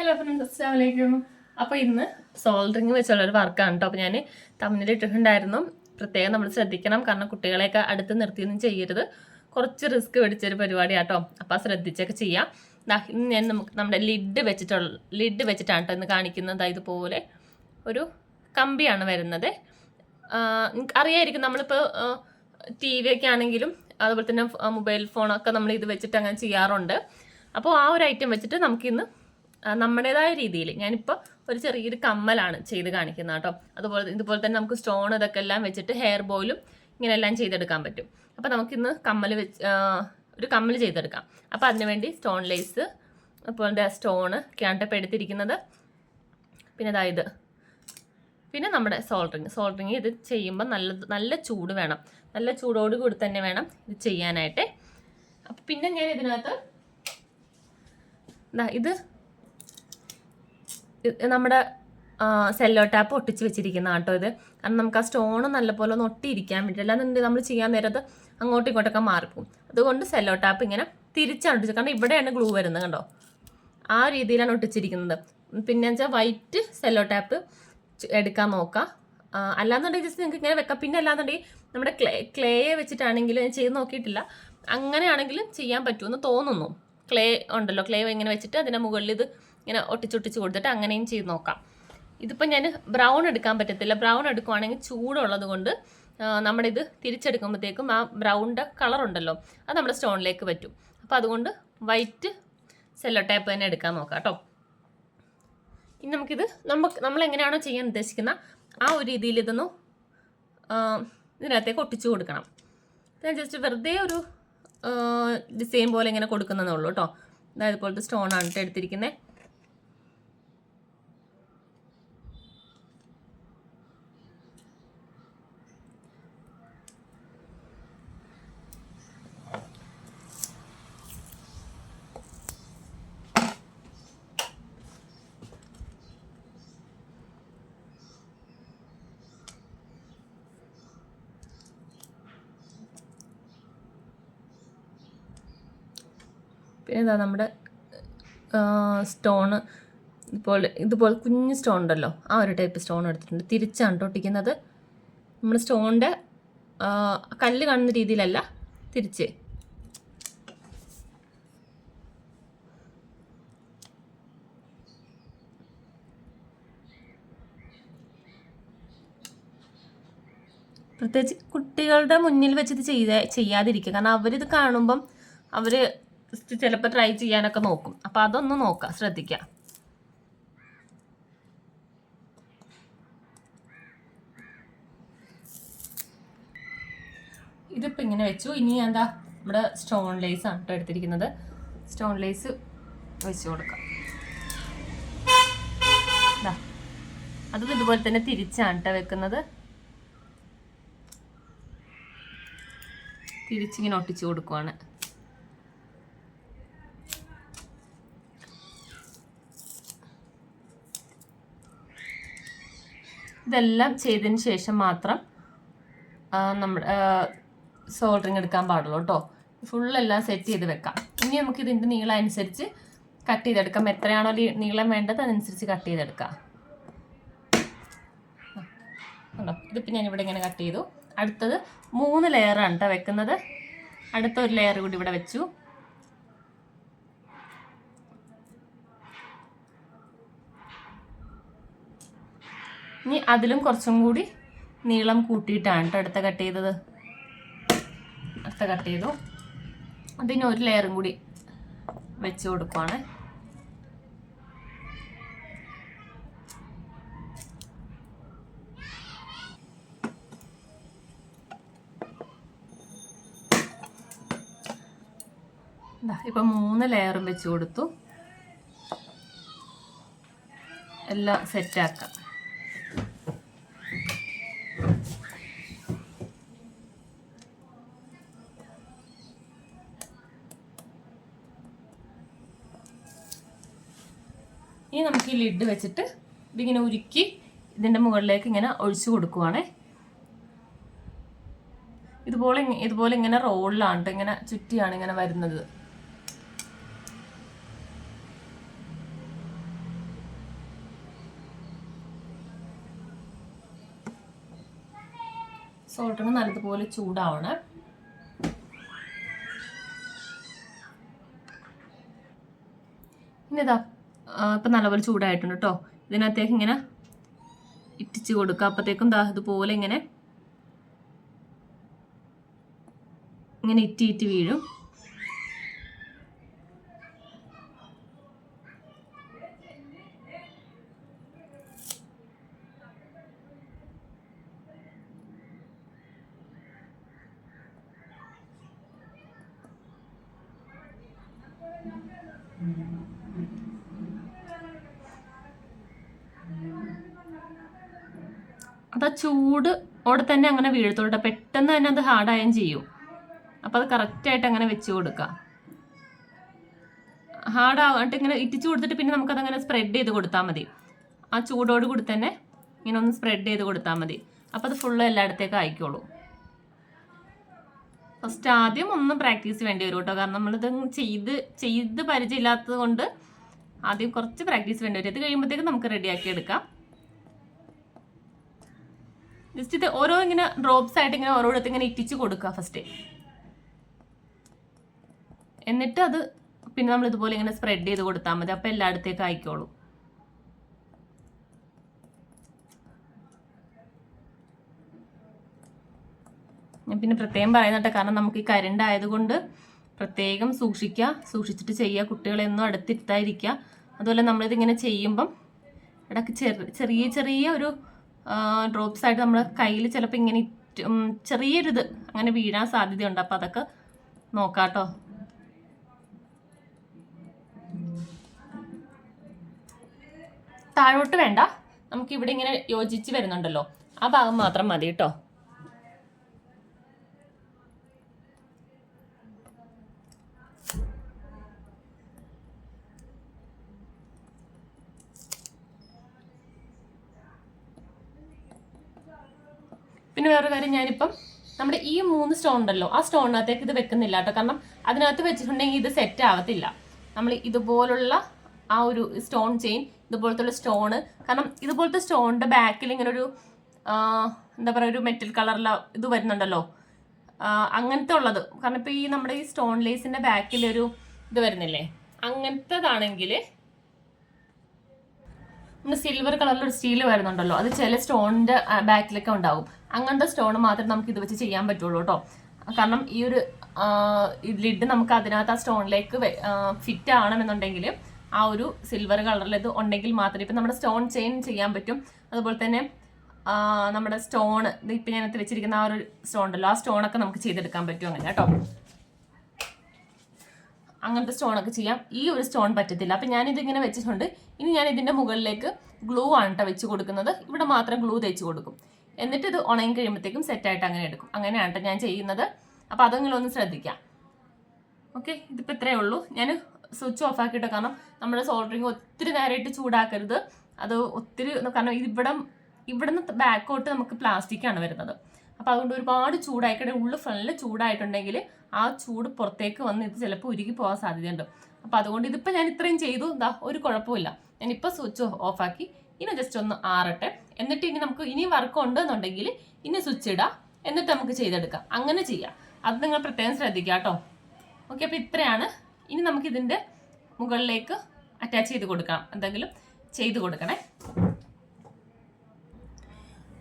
Hello friends അസ്സാം വലൈക്കും അപ്പോൾ ഇന്ന് സോൾഡറിങ് വെച്ചുള്ള ഒരു വർക്കാണ് കേട്ടോ അപ്പോൾ ഞാൻ തമ്മിൽ ഇട്ടിട്ടുണ്ടായിരുന്നു. പ്രത്യേകം നമ്മൾ ശ്രദ്ധിക്കണം. കാരണം കുട്ടികളെയൊക്കെ അടുത്ത് നിർത്തിയൊന്നും ചെയ്യരുത്. കുറച്ച് റിസ്ക് പിടിച്ചൊരു പരിപാടിയാട്ടോ അപ്പോൾ ആ ശ്രദ്ധിച്ചൊക്കെ ചെയ്യാം. ഇന്ന് ഞാൻ നമുക്ക് നമ്മുടെ ലിഡ് വെച്ചിട്ടുള്ള ലിഡ് വെച്ചിട്ടാണ് കേട്ടോ ഇന്ന് കാണിക്കുന്നത്. ഇതുപോലെ ഒരു കമ്പിയാണ് വരുന്നത്. അറിയായിരിക്കും നമ്മളിപ്പോൾ ടി വി ഒക്കെ ആണെങ്കിലും അതുപോലെ തന്നെ മൊബൈൽ ഫോണൊക്കെ നമ്മൾ ഇത് വെച്ചിട്ട് അങ്ങനെ ചെയ്യാറുണ്ട്. അപ്പോൾ ആ ഒരു ഐറ്റം വെച്ചിട്ട് നമുക്കിന്ന് നമ്മുടേതായ രീതിയിൽ. ഞാനിപ്പോൾ ഒരു ചെറിയൊരു കമ്മലാണ് ചെയ്ത് കാണിക്കുന്നത് കേട്ടോ. അതുപോലെ ഇതുപോലെ തന്നെ നമുക്ക് സ്റ്റോൺ ഇതൊക്കെ എല്ലാം വെച്ചിട്ട് ഹെയർ ബോയിലും ഇങ്ങനെ എല്ലാം ചെയ്തെടുക്കാൻ പറ്റും. അപ്പോൾ നമുക്കിന്ന് കമ്മൽ വെച്ച് ഒരു കമ്മൽ ചെയ്തെടുക്കാം. അപ്പോൾ അതിനുവേണ്ടി സ്റ്റോൺ ലേസ് അതുപോലെ സ്റ്റോണ് ഇപ്പോൾ എടുത്തിരിക്കുന്നത്. പിന്നെ അതായത് പിന്നെ നമ്മുടെ സോൾട്ടറിങ് സോൾട്ടറിങ് ഇത് ചെയ്യുമ്പോൾ നല്ല നല്ല ചൂട് വേണം. നല്ല ചൂടോട് കൂടി തന്നെ വേണം ഇത് ചെയ്യാനായിട്ട്. അപ്പം പിന്നെ ഞാൻ ഇതിനകത്ത് ഇത് നമ്മുടെ സെല്ലോ ടാപ്പ് ഒട്ടിച്ച് വെച്ചിരിക്കുന്ന കേട്ടോ ഇത്. കാരണം നമുക്ക് ആ സ്റ്റോൺ നല്ലപോലെ ഒന്ന് ഒട്ടിയിരിക്കാൻ വേണ്ടി അല്ലാന്നുണ്ടെങ്കിൽ നമ്മൾ ചെയ്യാൻ നേരത്ത് അങ്ങോട്ടും ഇങ്ങോട്ടൊക്കെ മാറിപ്പോവും. അതുകൊണ്ട് സെല്ലോ ടാപ്പ് ഇങ്ങനെ തിരിച്ചാണ് ഒട്ടിച്ചത്. കാരണം ഇവിടെയാണ് ഗ്ലൂ വരുന്നത് കണ്ടോ? ആ രീതിയിലാണ് ഒട്ടിച്ചിരിക്കുന്നത്. പിന്നെ വെച്ചാൽ വൈറ്റ് സെല്ലോ ടാപ്പ് എടുക്കാൻ നോക്കാം. ആ, അല്ലാന്നുണ്ടെങ്കിൽ ജസ്റ്റ് നിങ്ങൾക്ക് ഇങ്ങനെ വെക്കാം. പിന്നെ അല്ലാന്നുണ്ടെങ്കിൽ നമ്മുടെ ക്ലേ ക്ലേയെ വെച്ചിട്ടാണെങ്കിൽ ഞാൻ ചെയ്ത് നോക്കിയിട്ടില്ല. അങ്ങനെയാണെങ്കിലും ചെയ്യാൻ പറ്റുമെന്ന് തോന്നുന്നു. ക്ലേ ഉണ്ടല്ലോ ക്ലേ ഇങ്ങനെ വെച്ചിട്ട് അതിന്റെ മുകളിൽ ഇത് ഇങ്ങനെ ഒട്ടിച്ചൊട്ടിച്ച് കൊടുത്തിട്ട് അങ്ങനെയും ചെയ്ത് നോക്കാം. ഇതിപ്പോൾ ഞാൻ ബ്രൗൺ എടുക്കാൻ പറ്റത്തില്ല. ബ്രൗൺ എടുക്കുവാണെങ്കിൽ ചൂടുള്ളത് കൊണ്ട് നമ്മളിത് തിരിച്ചെടുക്കുമ്പോഴത്തേക്കും ആ ബ്രൗണിന്റെ കളർ ഉണ്ടല്ലോ അത് നമ്മുടെ സ്റ്റോണിലേക്ക് പറ്റും. അപ്പോൾ അതുകൊണ്ട് വൈറ്റ് സെല്ലോ ടേപ്പ് തന്നെ എടുക്കാൻ നോക്കാം കേട്ടോ. ഇനി നമുക്കിത് നമുക്ക് നമ്മൾ എങ്ങനെയാണോ ചെയ്യാൻ ഉദ്ദേശിക്കുന്ന ആ ഒരു രീതിയിൽ ഇതൊന്ന് ഇതിനകത്തേക്ക് ഒട്ടിച്ചു കൊടുക്കണം. ഞാൻ ജസ്റ്റ് വെറുതെ ഒരു ഡിസൈൻ പോലെ ഇങ്ങനെ കൊടുക്കുന്നതേ ഉള്ളൂ കേട്ടോ അതായത് ആണ് കേട്ടോ എടുത്തിരിക്കുന്നത് പിന്നെ ഇതാ നമ്മുടെ സ്റ്റോണ് ഇതുപോലെ ഇതുപോലെ കുഞ്ഞ് സ്റ്റോൺ ഉണ്ടല്ലോ ആ ഒരു ടൈപ്പ് സ്റ്റോൺ എടുത്തിട്ടുണ്ട്. തിരിച്ചാണ് ഒട്ടിക്കുന്നത്. നമ്മൾ സ്റ്റോണിന്റെ കല്ല് കാണുന്ന രീതിയിലല്ല തിരിച്ച്. പ്രത്യേകിച്ച് കുട്ടികളുടെ മുന്നിൽ വെച്ചിട്ട് ചെയ്ത ചെയ്യാതിരിക്കുക. കാരണം അവരിത് കാണുമ്പം അവർ ചിലപ്പോൾ ട്രൈ ചെയ്യാനൊക്കെ നോക്കും. അപ്പോൾ അതൊന്ന് നോക്കാം ശ്രദ്ധിക്കാം. ഇതിപ്പോൾ ഇങ്ങനെ വെച്ചു. ഇനി എന്താ? നമ്മുടെ സ്റ്റോൺ ലേസ് ആണ് കേട്ടോ എടുത്തിരിക്കുന്നത്. സ്റ്റോൺ ലേസ് വെച്ച് കൊടുക്കാം. അതും ഇതുപോലെ തന്നെ തിരിച്ചാണ് കേട്ടോ വെക്കുന്നത്. തിരിച്ചിങ്ങനെ ഒട്ടിച്ചു കൊടുക്കുവാണ്. ഇതെല്ലാം ചെയ്തതിന് ശേഷം മാത്രം നമ്മൾ സോൾഡറിങ് എടുക്കാൻ പാടുള്ളൂ കേട്ടോ. ഫുള്ളെല്ലാം സെറ്റ് ചെയ്ത് വെക്കാം. ഇനി നമുക്ക് ഇതിന്റെ നീളം അനുസരിച്ച് കട്ട് ചെയ്തെടുക്കാം. എത്രയാണോ നീളം വേണ്ടത് അതനുസരിച്ച് കട്ട് ചെയ്തെടുക്കാം. കണ്ടോ? ഇതിപ്പോൾ ഞാൻ ഇവിടെ ഇങ്ങനെ കട്ട് ചെയ്തു. അടുത്തത് മൂന്ന് ലെയറാണ് കേട്ടോ വെക്കുന്നത്. അടുത്ത ഒരു ലെയർ കൂടി ഇവിടെ വെച്ചു. ഇനി അതിലും കുറച്ചും കൂടി നീളം കൂട്ടിയിട്ടാണ് കേട്ടോ അടുത്ത കട്ട് ചെയ്തത്. അടുത്ത കട്ട് ചെയ്തു. അതിന് ഒരു ലെയറും കൂടി വെച്ച് കൊടുക്കുവാണ്. ഇപ്പം മൂന്ന് ലെയറും വെച്ച് കൊടുത്തു. എല്ലാം സെറ്റാക്കാം ഈ ലിഡ് വെച്ചിട്ട് ഇതിങ്ങനെ ഉരുക്കി ഇതിന്റെ മുകളിലേക്ക് ഇങ്ങനെ ഒഴിച്ചു കൊടുക്കുവാണേ. ഇതുപോലെ ഇതുപോലെ ഇങ്ങനെ റോളിലാണ് ഇങ്ങനെ ചുറ്റിയാണ് ഇങ്ങനെ വരുന്നത്. സോൾട്ടിന് നല്ലതുപോലെ ചൂടാവണം. ഇനി ഇതാ ഇപ്പം നല്ലപോലെ ചൂടായിട്ടുണ്ട് കേട്ടോ ഇതിനകത്തേക്ക് ഇങ്ങനെ ഇറ്റിച്ച് കൊടുക്കുക അപ്പോഴത്തേക്കും ദാ ഇതുപോലെ ഇങ്ങനെ ഇങ്ങനെ ഇറ്റി ഇറ്റി വീഴും. അത് ആ ചൂട് ഓടെ തന്നെ അങ്ങനെ വീഴത്തോട്ടെ പെട്ടെന്ന് തന്നെ അത് ഹാർഡായും ചെയ്യും. അപ്പോൾ അത് കറക്റ്റായിട്ട് അങ്ങനെ വെച്ച് കൊടുക്കുക. ഹാർഡാവാണ്ട് ഇങ്ങനെ ഇറ്റിച്ച് കൊടുത്തിട്ട് പിന്നെ നമുക്കതങ്ങനെ സ്പ്രെഡ് ചെയ്ത് കൊടുത്താൽ മതി. ആ ചൂടോട് കൂടി തന്നെ ഇങ്ങനെ ഒന്ന് സ്പ്രെഡ് ചെയ്ത് കൊടുത്താൽ മതി. അപ്പോൾ അത് ഫുള്ള് എല്ലായിടത്തേക്കും ആയിക്കോളൂ. ഫസ്റ്റ് ആദ്യം ഒന്നും പ്രാക്ടീസ് വേണ്ടി വരും കേട്ടോ. കാരണം നമ്മളിത് ചെയ്ത് ചെയ്ത് പരിചയമില്ലാത്തത് കൊണ്ട് ആദ്യം കുറച്ച് പ്രാക്ടീസ് വേണ്ടി വരും. ഇത് കഴിയുമ്പോഴത്തേക്കും നമുക്ക് റെഡിയാക്കി എടുക്കാം. ജസ്റ്റ് ഇത് ഓരോ ഇങ്ങനെ ഡ്രോപ്സ് ആയിട്ട് ഇങ്ങനെ ഓരോരുത്തർ ഇങ്ങനെ ഇറ്റിച്ച് കൊടുക്കുക ഫസ്റ്റ് എന്നിട്ട് അത് പിന്നെ നമ്മൾ ഇതുപോലെ ഇങ്ങനെ സ്പ്രെഡ് ചെയ്ത് കൊടുത്താൽ മതി. അപ്പോൾ എല്ലായിടത്തേക്കും ആയിക്കോളൂ. ഞാൻ പിന്നെ പ്രത്യേകം പറയുന്നുണ്ട് കാരണം നമുക്ക് ഈ കരണ്ട് ആയതുകൊണ്ട് പ്രത്യേകം സൂക്ഷിക്കുക സൂക്ഷിച്ചിട്ട് ചെയ്യുക. കുട്ടികളെന്നും അടുത്തിരുത്താതിരിക്കുക. അതുപോലെ നമ്മളിതിങ്ങനെ ചെയ്യുമ്പം ഇടയ്ക്ക് ചെറിയ ചെറിയ ഒരു ഡ്രോപ്സ് ആയിട്ട് നമ്മൾ കയ്യിൽ ചിലപ്പോൾ ഇങ്ങനെ ചെറിയൊരിത് അങ്ങനെ വീഴാൻ സാധ്യതയുണ്ട്. അപ്പോൾ അതൊക്കെ നോക്കാട്ടോ. താഴോട്ട് വേണ്ട. നമുക്ക് ഇവിടെ ഇങ്ങനെ യോജിച്ച് വരുന്നുണ്ടല്ലോ. ആ ഭാഗം മാത്രം മതി കേട്ടോ പിന്നെ വേറൊരു കാര്യം ഞാനിപ്പം നമ്മുടെ ഈ മൂന്ന് സ്റ്റോൺ ഉണ്ടല്ലോ ആ സ്റ്റോണിനകത്തേക്ക് ഇത് വെക്കുന്നില്ല കേട്ടോ. കാരണം അതിനകത്ത് വെച്ചിട്ടുണ്ടെങ്കിൽ ഇത് സെറ്റ് ആവത്തില്ല. നമ്മൾ ഇതുപോലുള്ള ആ ഒരു സ്റ്റോൺ ചെയിൻ ഇതുപോലത്തെ ഉള്ള സ്റ്റോണ് കാരണം ഇതുപോലത്തെ സ്റ്റോണിന്റെ ബാക്കിൽ ഇങ്ങനെ ഒരു എന്താ പറയുക ഒരു മെറ്റൽ കളറില ഇത് വരുന്നുണ്ടല്ലോ. അങ്ങനത്തെ ഉള്ളത്. കാരണം ഇപ്പൊ ഈ നമ്മുടെ ഈ സ്റ്റോൺ ലേസിന്റെ ബാക്കിൽ ഒരു ഇത് വരുന്നില്ലേ? അങ്ങനത്തേതാണെങ്കിൽ നമ്മൾ സിൽവർ കളറിലൊരു സ്റ്റീൽ വരുന്നുണ്ടല്ലോ. അത് ചില സ്റ്റോണിന്റെ ബാക്കിലൊക്കെ ഉണ്ടാവും. അങ്ങനത്തെ സ്റ്റോൺ മാത്രമേ നമുക്ക് ഇത് വെച്ച് ചെയ്യാൻ പറ്റുള്ളൂ കേട്ടോ. കാരണം ഈ ഒരു ലിഡ് നമുക്ക് അതിനകത്ത് ആ സ്റ്റോണിലേക്ക് ഫിറ്റ് ആവണമെന്നുണ്ടെങ്കിൽ ആ ഒരു സിൽവർ കളറിൽ ഇത് ഉണ്ടെങ്കിൽ മാത്രമേ ഇപ്പം നമ്മുടെ സ്റ്റോൺ ചെയിൻ ചെയ്യാൻ പറ്റും. അതുപോലെ തന്നെ നമ്മുടെ സ്റ്റോൺ ഇപ്പം ഞാനത്ത് വെച്ചിരിക്കുന്ന ആ ഒരു സ്റ്റോൺ ഉണ്ടല്ലോ ആ സ്റ്റോണൊക്കെ നമുക്ക് ചെയ്തെടുക്കാൻ പറ്റും അങ്ങനെ കേട്ടോ. അങ്ങനത്തെ സ്റ്റോണൊക്കെ ചെയ്യാം. ഈ ഒരു സ്റ്റോൺ പറ്റത്തില്ല. അപ്പം ഞാനിത് ഇങ്ങനെ വെച്ചിട്ടുണ്ട്. ഇനി ഞാൻ ഇതിന്റെ മുകളിലേക്ക് ഗ്ലൂ ആണ് കേട്ടോ വെച്ച് കൊടുക്കുന്നത്. ഇവിടെ മാത്രം ഗ്ലൂ തേച്ച് കൊടുക്കും. എന്നിട്ട് ഇത് ഉണങ്ങി കഴിയുമ്പോഴത്തേക്കും സെറ്റായിട്ട് അങ്ങനെ എടുക്കും. അങ്ങനെയാണ് കേട്ടോ ഞാൻ ചെയ്യുന്നത്. അപ്പോൾ അതെങ്കിലും ഒന്ന് ശ്രദ്ധിക്കാം. ഓക്കെ ഇതിപ്പോൾ ഇത്രയേ ഉള്ളൂ. ഞാൻ സ്വിച്ച് ഓഫ് ആക്കിയിട്ട്. കാരണം നമ്മുടെ സോൾഡറിങ് ഒത്തിരി നേരമായിട്ട് ചൂടാക്കരുത്. അത് ഒത്തിരി കാരണം ഇവിടം ഇവിടുന്ന് ബാക്കോട്ട് നമുക്ക് പ്ലാസ്റ്റിക്കാണ് വരുന്നത്. അപ്പോൾ അതുകൊണ്ട് ഒരുപാട് ചൂടായിക്കട്ടെ ഉള്ളു ഫ്രണ്ടിൽ ചൂടായിട്ടുണ്ടെങ്കിൽ ആ ചൂട് പുറത്തേക്ക് വന്ന് ഇത് ചിലപ്പോൾ ഉരുകി പോകാൻ സാധ്യതയുണ്ട്. അപ്പോൾ അതുകൊണ്ട് ഇതിപ്പോൾ ഞാൻ ഇത്രയും ചെയ്തു. എന്താ ഒരു കുഴപ്പമില്ല ഞാനിപ്പോൾ സ്വിച്ച് ഓഫ് ആക്കി. ഇനി ജസ്റ്റ് ഒന്ന് ആറട്ടെ. എന്നിട്ട് ഇനി നമുക്ക് ഇനി വർക്ക് ഉണ്ടെന്നുണ്ടെങ്കിൽ ഇനി സ്വിച്ച് ഇടാം. എന്നിട്ട് നമുക്ക് ചെയ്തെടുക്കാം. അങ്ങനെ ചെയ്യാം. അത് നിങ്ങൾ പ്രത്യേകം ശ്രദ്ധിക്കുക കേട്ടോ. ഓക്കെ അപ്പോൾ ഇത്രയാണ്. ഇനി നമുക്ക് ഇതിന്റെ മുകളിലേക്ക് അറ്റാച്ച് ചെയ്ത് കൊടുക്കാം. എന്തെങ്കിലും ചെയ്ത് കൊടുക്കണേ.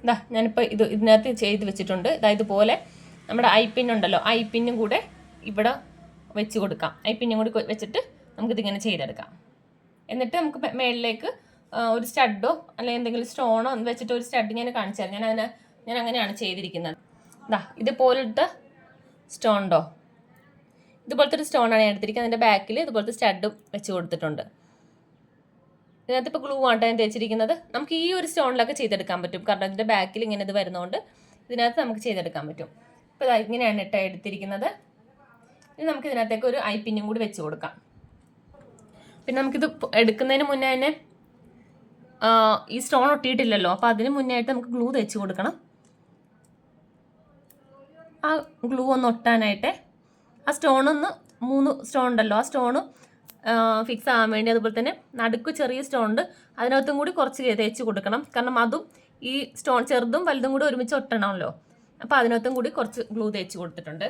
ഇതാ ഞാനിപ്പോൾ ഇത് ഇതിനകത്ത് ചെയ്ത് വെച്ചിട്ടുണ്ട്. ഇതാ ഇതുപോലെ നമ്മുടെ ഐ പിൻ ഉണ്ടല്ലോ. ഐ പിന്നും കൂടെ ഇവിടെ വെച്ച് കൊടുക്കാം. ഐ പിന്നും കൂടി വെച്ചിട്ട് നമുക്കിതിങ്ങനെ ചെയ്തെടുക്കാം. എന്നിട്ട് നമുക്ക് മേളിലേക്ക് ഒരു സ്റ്റഡോ അല്ലെങ്കിൽ എന്തെങ്കിലും സ്റ്റോണോ വെച്ചിട്ട് ഒരു സ്റ്റഡ് ഞാൻ കാണിച്ചു തരാം. ഞാൻ അതിനെ ഞാൻ അങ്ങനെയാണ് ചെയ്തിരിക്കുന്നത്. ഇതാ ഇതുപോലത്തെ സ്റ്റോണ്ടോ ഇതുപോലത്തെ ഒരു സ്റ്റോണാണ് ഞാൻ എടുത്തിരിക്കുന്നത്. അതിന്റെ ബാക്കിൽ ഇതുപോലത്തെ സ്റ്റഡും വെച്ച് കൊടുത്തിട്ടുണ്ട്. ഇതിനകത്ത് ഇപ്പോൾ ഗ്ലൂ ആണ് ഞാൻ തേച്ചിരിക്കുന്നത്. നമുക്ക് ഈ ഒരു സ്റ്റോണിലൊക്കെ ചെയ്തെടുക്കാൻ പറ്റും. കാരണം ഇതിന്റെ ബാക്കിൽ ഇങ്ങനെ ഇത് വരുന്നതുകൊണ്ട് ഇതിനകത്ത് നമുക്ക് ചെയ്തെടുക്കാൻ പറ്റും. ഇപ്പോൾ ഇതാ ഇങ്ങനെയാണ് ഇട്ട എടുത്തിരിക്കുന്നത്. ഇനി നമുക്ക് ഇതിനകത്തേക്ക് ഒരു ഐ പിന്നും കൂടി വെച്ച് കൊടുക്കാം. പിന്നെ നമുക്കിത് എടുക്കുന്നതിന് മുന്നേ തന്നെ ഈ സ്റ്റോൺ ഒട്ടിയിട്ടില്ലല്ലോ. അപ്പോൾ അതിന് മുന്നേ ആയിട്ട് നമുക്ക് ഗ്ലൂ തേച്ച് കൊടുക്കണം. ആ ഗ്ലൂ ഒന്ന് ഒട്ടാനായിട്ട് ആ സ്റ്റോണൊന്ന് മൂന്ന് സ്റ്റോൺ ഉണ്ടല്ലോ. ആ സ്റ്റോണ് ഫിക്സ് ആകാൻ വേണ്ടി അതുപോലെ തന്നെ നടുക്ക് ചെറിയ സ്റ്റോൺ ഉണ്ട്. അതിനകത്തും കൂടി കുറച്ച് തേച്ച് കൊടുക്കണം. കാരണം അതും ഈ സ്റ്റോൺ ചെറുതും വലുതും കൂടി ഒരുമിച്ച് ഒട്ടണമല്ലോ. അപ്പോൾ അതിനകത്തും കൂടി കുറച്ച് ഗ്ലൂ തേച്ച് കൊടുത്തിട്ടുണ്ട്.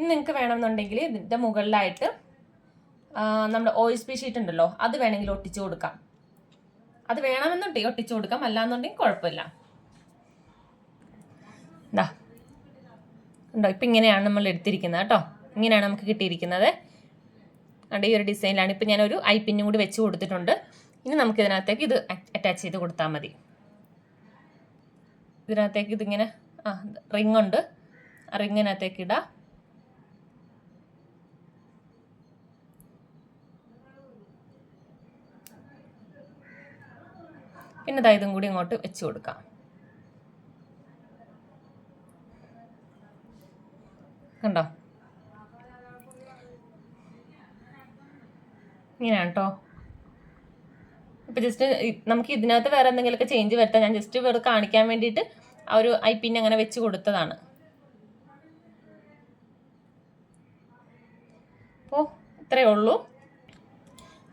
നിങ്ങൾക്ക് വേണമെന്നുണ്ടെങ്കിൽ ഇതിന്റെ മുകളിലായിട്ട് നമ്മുടെ ഒ എസ് പി ഷീറ്റ് ഉണ്ടല്ലോ അത് വേണമെങ്കിൽ ഒട്ടിച്ചു കൊടുക്കാം. അത് വേണമെന്നുണ്ടെങ്കിൽ ഒട്ടിച്ചു കൊടുക്കാം അല്ലാന്നുണ്ടെങ്കിൽ കുഴപ്പമില്ല. ഉണ്ടോ ഇപ്പം ഇങ്ങനെയാണ് നമ്മൾ എടുത്തിരിക്കുന്നത് കേട്ടോ. ഇങ്ങനെയാണ് നമുക്ക് കിട്ടിയിരിക്കുന്നത്. അതുകൊണ്ട് ഈ ഒരു ഡിസൈനിലാണ്. ഇപ്പം ഞാനൊരു ഐ പിന്നും കൂടി വെച്ച് കൊടുത്തിട്ടുണ്ട്. ഇനി നമുക്ക് ഇതിനകത്തേക്ക് ഇത് അറ്റാച്ച് ചെയ്ത് കൊടുത്താൽ മതി. ഇതിനകത്തേക്ക് ഇതിങ്ങനെ ആ റിങ് ഉണ്ട് ആ റിങ്ങിനകത്തേക്ക് ഇടാം. പിന്നെ ദൈതം കൂടി ഇങ്ങോട്ട് വെച്ച് കൊടുക്കാം. കണ്ടോ? ഇങ്ങനെയാണ് കേട്ടോ ഇപ്പൊ ജസ്റ്റ് നമുക്ക് ഇതിനകത്ത് വേറെ എന്തെങ്കിലുമൊക്കെ ചേഞ്ച് വരുത്താം. ഞാൻ ജസ്റ്റ് വെറുതെ കാണിക്കാൻ വേണ്ടിയിട്ട് ആ ഒരു ഐ പിന്നെ അങ്ങനെ വെച്ച് കൊടുത്തതാണ്. അപ്പോൾ ഇത്രയേ ഉള്ളൂ.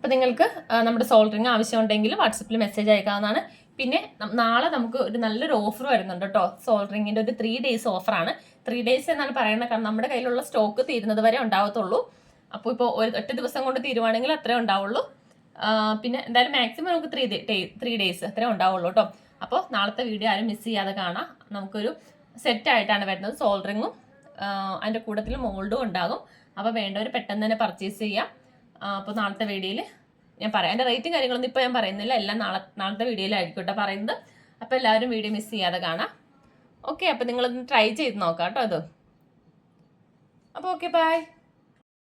അപ്പോൾ നിങ്ങൾക്ക് നമ്മുടെ സോൾഡറിങ് ആവശ്യമുണ്ടെങ്കിൽ വാട്സപ്പിൽ മെസ്സേജ് അയക്കാവുന്നതാണ്. പിന്നെ നാളെ നമുക്ക് ഒരു നല്ലൊരു ഓഫർ വരുന്നുണ്ട് കേട്ടോ സോൾഡറിങ്ങിന്റെ ഒരു ത്രീ ഡേയ്സ് ഓഫറാണ് ത്രീ ഡേയ്സ് എന്നാണ് പറയുന്നത് കാരണം നമ്മുടെ കയ്യിലുള്ള സ്റ്റോക്ക് തീരുന്നത് വരെ ഉണ്ടാവത്തുള്ളൂ. അപ്പോൾ ഇപ്പോൾ ഒരു ഒറ്റ ദിവസം കൊണ്ട് തീരുവാണെങ്കിൽ അത്രേ ഉണ്ടാവുള്ളൂ. പിന്നെ എന്തായാലും മാക്സിമം നമുക്ക് ത്രീ ത്രീ ഡേയ്സ് അത്രേ ഉണ്ടാവുള്ളൂ കേട്ടോ അപ്പോൾ നാളത്തെ വീഡിയോ ആരും മിസ് ചെയ്യാതെ കാണാം. നമുക്കൊരു സെറ്റ് ആയിട്ടാണ് വരുന്നത് സോൾഡറിങ്ങും അതിന്റെ കൂട്ടത്തിൽ മോൾഡും ഉണ്ടാകും. അപ്പോൾ വേണ്ടവർ പെട്ടെന്ന് തന്നെ പർച്ചേസ് ചെയ്യാം. അപ്പോൾ നാളത്തെ വീഡിയോയിൽ ഞാൻ പറയാം. എന്റെ റേറ്റും കാര്യങ്ങളൊന്നും ഇപ്പോൾ ഞാൻ പറയുന്നില്ല. എല്ലാം നാളെ നാളത്തെ വീഡിയോയിലായിരിക്കും കേട്ടോ പറയുന്നത്. അപ്പോൾ എല്ലാവരും വീഡിയോ മിസ് ചെയ്യാതെ കാണാം. ഓക്കെ അപ്പോൾ നിങ്ങളൊന്ന് ട്രൈ ചെയ്ത് നോക്കാം കേട്ടോ അത്. അപ്പോൾ ഓക്കെ ബൈ